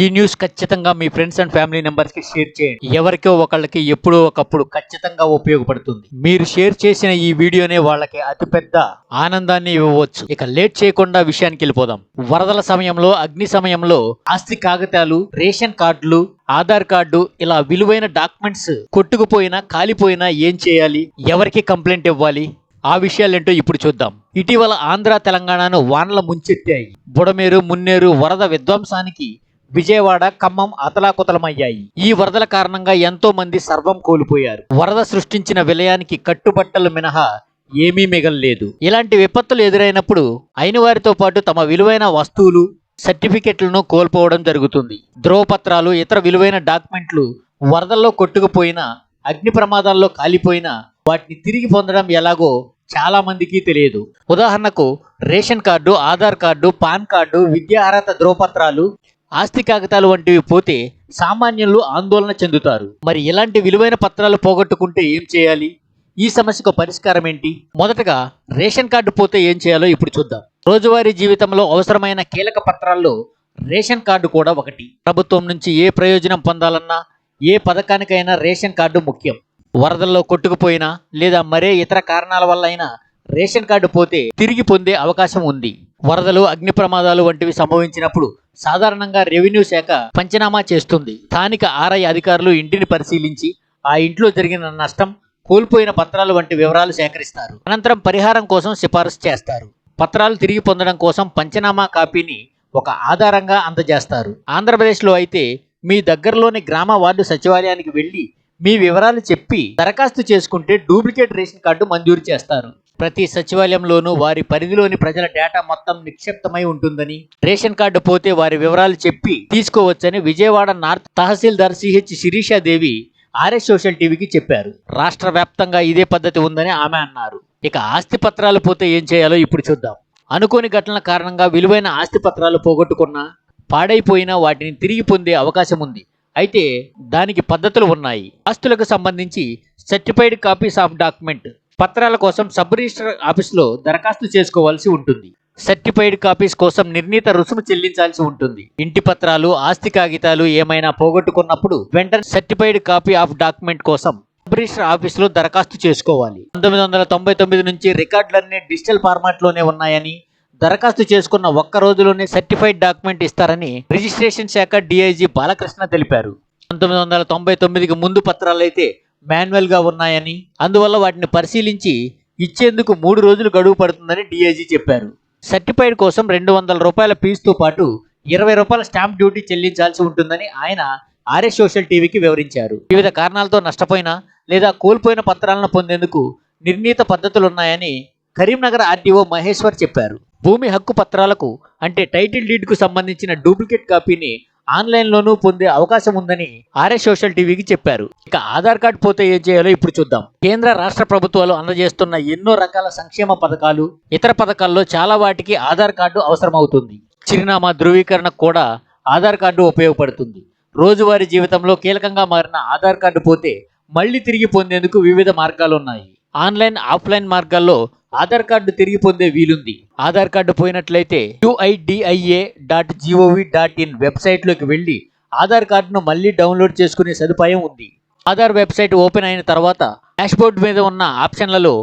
ఈ న్యూస్ ఖచ్చితంగా మీ ఫ్రెండ్స్ అండ్ ఫ్యామిలీ మెంబర్స్కి షేర్ చేయండి. ఎవరికో ఒకళ్ళకి ఎప్పుడో ఒకప్పుడు ఖచ్చితంగా ఉపయోగపడుతుంది. మీరు షేర్ చేసిన ఈ వీడియోనే వాళ్ళకి అతిపెద్ద ఆనందాన్ని ఇవ్వవచ్చు. ఇక లేట్ చేయకుండా విషయానికి వెళ్ళిపోదాం. వరదల సమయంలో అగ్ని సమయంలో ఆస్తి కాగితాలు రేషన్ కార్డులు ఆధార్ కార్డు ఇలా విలువైన డాక్యుమెంట్స్ కొట్టుకుపోయినా కాలిపోయినా ఏం చేయాలి? ఎవరికి కంప్లైంట్ ఇవ్వాలి? ఆ విషయాలేంటో ఇప్పుడు చూద్దాం. ఇటీవల ఆంధ్ర తెలంగాణను వానల ముంచెత్తాయి. బుడమేరు మున్నేరు వరద విధ్వంసానికి విజయవాడ ఖమ్మం అతలాకుతలమయ్యాయి. ఈ వరదల కారణంగా ఎంతో మంది సర్వం కోల్పోయారు. వరద సృష్టించిన విలయానికి కట్టుబట్టలు మినహా ఏమీ మిగలలేదు. ఇలాంటి విపత్తులు ఎదురైనప్పుడు అయిన వారితో పాటు తమ విలువైన వస్తువులు సర్టిఫికెట్లను కోల్పోవడం జరుగుతుంది. ధ్రువపత్రాలు ఇతర విలువైన డాక్యుమెంట్లు వరదల్లో కొట్టుకుపోయిన అగ్ని ప్రమాదాల్లో కాలిపోయిన వాటిని తిరిగి పొందడం ఎలాగో చాలా మందికి తెలియదు. ఉదాహరణకు ration card Aadhaar card PAN card విద్యా అర్హత ధ్రువపత్రాలు ఆస్తి కాగితాలు వంటివి పోతే సామాన్యులు ఆందోళన చెందుతారు. మరి ఇలాంటి విలువైన పత్రాలు పోగొట్టుకుంటే ఏం చేయాలి? ఈ సమస్యకు పరిష్కారం ఏంటి? మొదటగా రేషన్ కార్డు పోతే ఏం చేయాలో ఇప్పుడు చూద్దాం. రోజువారీ జీవితంలో అవసరమైన కీలక పత్రాల్లో రేషన్ కార్డు కూడా ఒకటి. ప్రభుత్వం నుంచి ఏ ప్రయోజనం పొందాలన్నా ఏ పథకానికైనా రేషన్ కార్డు ముఖ్యం. వరదల్లో కొట్టుకుపోయినా లేదా మరే ఇతర కారణాల వల్ల అయినా రేషన్ కార్డు పోతే తిరిగి పొందే అవకాశం ఉంది. వరదలు అగ్ని ప్రమాదాలు వంటివి సంభవించినప్పుడు సాధారణంగా రెవెన్యూ శాఖ పంచనామా చేస్తుంది. స్థానిక ఆర్ఐ అధికారులు ఇంటిని పరిశీలించి ఆ ఇంట్లో జరిగిన నష్టం కోల్పోయిన పత్రాలు వంటి వివరాలు సేకరిస్తారు. అనంతరం పరిహారం కోసం సిఫారసు చేస్తారు. పత్రాలు తిరిగి పొందడం కోసం పంచనామా కాపీని ఒక ఆధారంగా అందజేస్తారు. ఆంధ్రప్రదేశ్లో అయితే మీ దగ్గరలోని గ్రామ వార్డు సచివాలయానికి వెళ్ళి మీ వివరాలు చెప్పి దరఖాస్తు చేసుకుంటే డూప్లికేట్ రేషన్ కార్డు మంజూరు చేస్తారు. ప్రతి సచివాలయంలోనూ వారి పరిధిలోని ప్రజల డేటా మొత్తం నిక్షిప్తమై ఉంటుందని రేషన్ కార్డు పోతే వారి వివరాలు చెప్పి తీసుకోవచ్చని విజయవాడ నార్త్ తహసీల్దార్ సిహెచ్ శిరీషాదేవి ఆర్ఎస్ సోషల్ టీవీకి చెప్పారు. రాష్ట్ర వ్యాప్తంగా ఇదే పద్ధతి ఉందని ఆమె అన్నారు. ఇక ఆస్తి పత్రాలు పోతే ఏం చేయాలో ఇప్పుడు చూద్దాం. అనుకోని ఘటనల కారణంగా విలువైన ఆస్తి పత్రాలు పోగొట్టుకున్నా పాడైపోయినా వాటిని తిరిగి పొందే అవకాశం ఉంది. అయితే దానికి పద్ధతులు ఉన్నాయి. ఆస్తులకు సంబంధించి సర్టిఫైడ్ కాపీస్ ఆఫ్ డాక్యుమెంట్ పత్రాల కోసం సబ్ రిజిస్టర్ ఆఫీసులో దరఖాస్తు చేసుకోవాల్సి ఉంటుంది. సర్టిఫైడ్ కాపీస్ కోసం నిర్ణీత రుసుము చెల్లించాల్సి ఉంటుంది. ఇంటి పత్రాలు ఆస్తి కాగితాలు ఏమైనా పోగొట్టుకున్నప్పుడు వెంటనే సర్టిఫైడ్ కాపీ ఆఫ్ డాక్యుమెంట్ కోసం సబ్ రిజిస్టర్ ఆఫీసులో దరఖాస్తు చేసుకోవాలి. పంతొమ్మిది వందల తొంభై తొమ్మిది నుంచి రికార్డులన్నీ డిజిటల్ ఫార్మాట్లోనే ఉన్నాయని దరఖాస్తు చేసుకున్న ఒక్క రోజులోనే సర్టిఫైడ్ డాక్యుమెంట్ ఇస్తారని రిజిస్ట్రేషన్ శాఖ డిఐజీ బాలకృష్ణ తెలిపారు. పంతొమ్మిది వందల తొంభై తొమ్మిదికి ముందు పత్రాలైతే మాన్యువల్గా ఉన్నాయని అందువల్ల వాటిని పరిశీలించి ఇచ్చేందుకు మూడు రోజులు గడువు పడుతుందని డీఐజీ చెప్పారు. సర్టిఫైడ్ కోసం రెండు వందల రూపాయల ఫీజుతో పాటు ఇరవై రూపాయల స్టాంప్ డ్యూటీ చెల్లించాల్సి ఉంటుందని ఆయన ఆర్ఎస్ సోషల్ టీవీకి వివరించారు. వివిధ కారణాలతో నష్టపోయిన లేదా కోల్పోయిన పత్రాలను పొందేందుకు నిర్ణీత పద్ధతులున్నాయని కరీంనగర్ ఆర్టీఓ మహేశ్వర్ చెప్పారు. భూమి హక్కు పత్రాలకు అంటే టైటిల్ డీడ్కు సంబంధించిన డూప్లికేట్ కాపీని ఆన్లైన్లోనూ పొందే అవకాశం ఉందని ఆర్ఎస్ సోషల్ టీవీకి చెప్పారు. ఇక ఆధార్ కార్డు పోతే ఏం చేయాలో ఇప్పుడు చూద్దాం. కేంద్ర రాష్ట్ర ప్రభుత్వాలు అందజేస్తున్న ఎన్నో రకాల సంక్షేమ పథకాలు ఇతర పథకాల్లో చాలా వాటికి ఆధార్ కార్డు అవసరమవుతుంది. చిరునామా ధృవీకరణకు కూడా ఆధార్ కార్డు ఉపయోగపడుతుంది. రోజువారీ జీవితంలో కీలకంగా మారిన ఆధార్ కార్డు పోతే మళ్ళీ తిరిగి పొందేందుకు వివిధ మార్గాలు ఉన్నాయి ఆన్లైన్ ఆఫ్లైన్ మార్గాల్లో ఆధార్ కార్డు తిరిగి పొందే వీలుంది. ఆధార్ కార్డు పోయినట్లయితే UIDAI dot GOV dot in వెబ్సైట్లోకి వెళ్ళి ఆధార్ కార్డును మళ్ళీ డౌన్లోడ్ చేసుకునే సదుపాయం ఉంది. ఆధార్ వెబ్సైట్ ఓపెన్ అయిన తర్వాత డాష్బోర్డ్ మీద ఉన్న ఆప్షన్లలో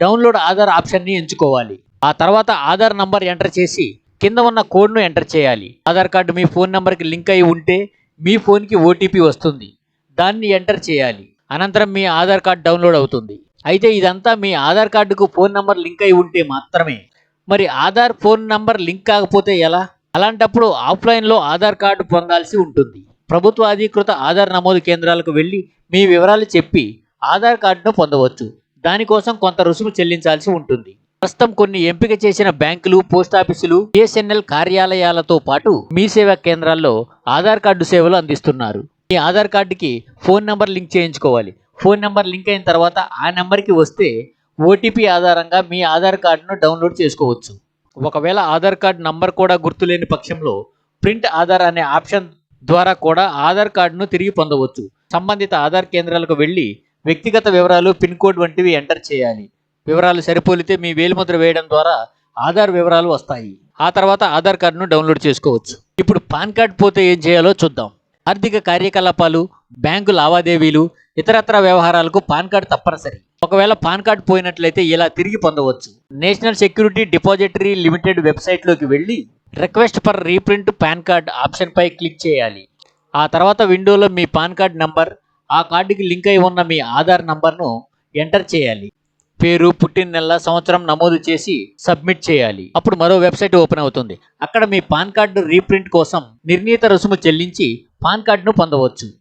డౌన్లోడ్ ఆధార్ ఆప్షన్ని ఎంచుకోవాలి. ఆ తర్వాత ఆధార్ నంబర్ ఎంటర్ చేసి కింద ఉన్న కోడ్ను ఎంటర్ చేయాలి. ఆధార్ కార్డు మీ ఫోన్ నెంబర్కి లింక్ అయి ఉంటే మీ ఫోన్కి ఓటీపీ వస్తుంది. దాన్ని ఎంటర్ చేయాలి. అనంతరం మీ ఆధార్ కార్డ్ డౌన్లోడ్ అవుతుంది. అయితే ఇదంతా మీ ఆధార్ కార్డుకు ఫోన్ నంబర్ లింక్ అయి ఉంటే మాత్రమే. మరి ఆధార్ ఫోన్ నంబర్ లింక్ కాకపోతే ఎలా? అలాంటప్పుడు ఆఫ్లైన్లో ఆధార్ కార్డు పొందాల్సి ఉంటుంది. ప్రభుత్వ అధీకృత ఆధార్ నమోదు కేంద్రాలకు వెళ్ళి మీ వివరాలు చెప్పి ఆధార్ కార్డును పొందవచ్చు. దానికోసం కొంత రుసుము చెల్లించాల్సి ఉంటుంది. ప్రస్తుతం కొన్ని ఎంపిక చేసిన బ్యాంకులు పోస్టాఫీసులు బిఎస్ఎన్ఎల్ కార్యాలయాలతో పాటు మీ సేవా కేంద్రాల్లో ఆధార్ కార్డు సేవలు అందిస్తున్నారు. మీ ఆధార్ కార్డుకి ఫోన్ నంబర్ లింక్ చేయించుకోవాలి. ఫోన్ నెంబర్ లింక్ అయిన తర్వాత ఆ నెంబర్కి వస్తే ఓటీపీ ఆధారంగా మీ ఆధార్ కార్డును డౌన్లోడ్ చేసుకోవచ్చు. ఒకవేళ ఆధార్ కార్డు నంబర్ కూడా గుర్తులేని పక్షంలో ప్రింట్ ఆధార్ అనే ఆప్షన్ ద్వారా కూడా ఆధార్ కార్డును తిరిగి పొందవచ్చు. సంబంధిత ఆధార్ కేంద్రాలకు వెళ్ళి వ్యక్తిగత వివరాలు పిన్ కోడ్ వంటివి ఎంటర్ చేయాలి. వివరాలు సరిపోలితే మీ వేలిముద్ర వేయడం ద్వారా ఆధార్ వివరాలు వస్తాయి. ఆ తర్వాత ఆధార్ కార్డును డౌన్లోడ్ చేసుకోవచ్చు. ఇప్పుడు పాన్ కార్డ్ పోతే ఏం చేయాలో చూద్దాం. ఆర్థిక కార్యకలాపాలు బ్యాంకు లావాదేవీలు ఇతరత్ర వ్యవహారాలకు పాన్ కార్డ్ తప్పనిసరి. ఒకవేళ పాన్ కార్డ్ పోయినట్లయితే ఇలా తిరిగి పొందవచ్చు. నేషనల్ సెక్యూరిటీ డిపాజిటరీ లిమిటెడ్ వెబ్సైట్లోకి వెళ్ళి request for reprint PAN card ఆప్షన్పై click చేయాలి. ఆ తర్వాత విండోలో మీ పాన్ కార్డ్ నంబర్ ఆ కార్డుకి లింక్ అయి ఉన్న మీ ఆధార్ నంబర్ను ఎంటర్ చేయాలి. పేరు పుట్టిన నెల సంవత్సరం నమోదు చేసి సబ్మిట్ చేయాలి. అప్పుడు మరో వెబ్సైట్ ఓపెన్ అవుతుంది. అక్కడ మీ పాన్ కార్డు రీప్రింట్ కోసం నిర్ణీత రుసుము చెల్లించి పాన్ కార్డును పొందవచ్చు.